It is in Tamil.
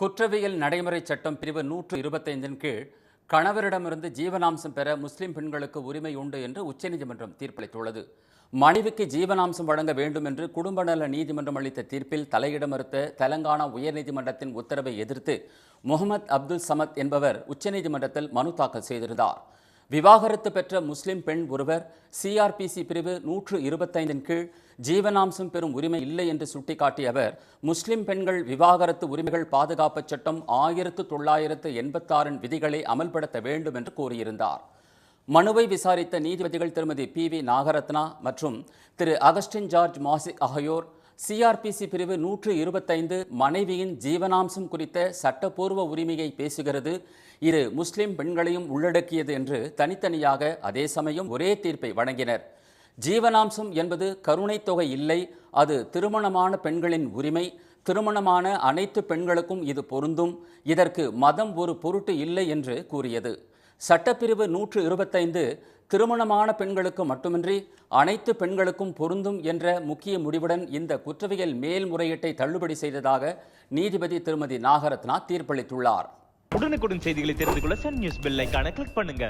குற்றவியல் நடைமுறை சட்டம் பிரிவு நூற்று இருபத்தைந்தின் கீழ் கணவரிடமிருந்து ஜீவனாம்சம் பெற முஸ்லிம் பெண்களுக்கு உரிமை உண்டு என்று உச்சநீதிமன்றம் தீர்ப்பளித்துள்ளது. மனைவிக்கு ஜீவனாம்சம் வழங்க வேண்டும் என்று குடும்ப நல நீதிமன்றம் அளித்த தீர்ப்பில் தலையிட மறுத்த தெலங்கானா உயர்நீதிமன்றத்தின் உத்தரவை எதிர்த்து முகமது அப்துல் சமத் என்பவர் உச்சநீதிமன்றத்தில் மனு தாக்கல் செய்திருந்தார். விவாகரத்து பெற்ற முஸ்லிம் பெண் ஒருவர் சிஆர்பிசி பிரிவு நூற்று இருபத்தைந்தின் கீழ் ஜீவனாம்சம் பெறும் உரிமை இல்லை என்று சுட்டிக்காட்டிய அவர் முஸ்லிம் பெண்கள் விவாகரத்து உரிமைகள் பாதுகாப்பு சட்டம் ஆயிரத்து தொள்ளாயிரத்து எண்பத்தாறின் விதிகளை அமல்படுத்த வேண்டும் என்று கூறியிருந்தார். மனுவை விசாரித்த நீதிபதிகள் திருமதி பி வி நாகரத்னா மற்றும் திரு அகஸ்டின் ஜார்ஜ் மாசிக் ஆகியோர் சிஆர்பிசி பிரிவு நூற்று இருபத்தைந்து மனைவியின் ஜீவனாம்சம் குறித்த சட்டப்பூர்வ உரிமையை பேசுகிறது. இரு முஸ்லிம் பெண்களையும் உள்ளடக்கியது என்று தனித்தனியாக அதே சமயம் ஒரே தீர்ப்பை வழங்கினர். ஜீவனாம்சம் என்பது கருணைத் தொகை இல்லை அது திருமணமான பெண்களின் உரிமை திருமணமான அனைத்து பெண்களுக்கும் இது பொருந்தும் இதற்கு மதம் ஒரு பொருட்டு இல்லை என்று கூறியது. சட்டப்பிரிவு நூற்று இருபத்தைந்து திருமணமான பெண்களுக்கு மட்டுமின்றி அனைத்து பெண்களுக்கும் பொருந்தும் என்ற முக்கிய முடிவுடன் இந்த குற்றவியல் மேல்முறையீட்டை தள்ளுபடி செய்ததாக நீதிபதி திருமதி நாகரத்னா தீர்ப்பளித்துள்ளார். உடனுக்குடன் செய்திகளை தெரிந்து கொள்ள சன் நியூஸ் பெல் கிளிக் பண்ணுங்க.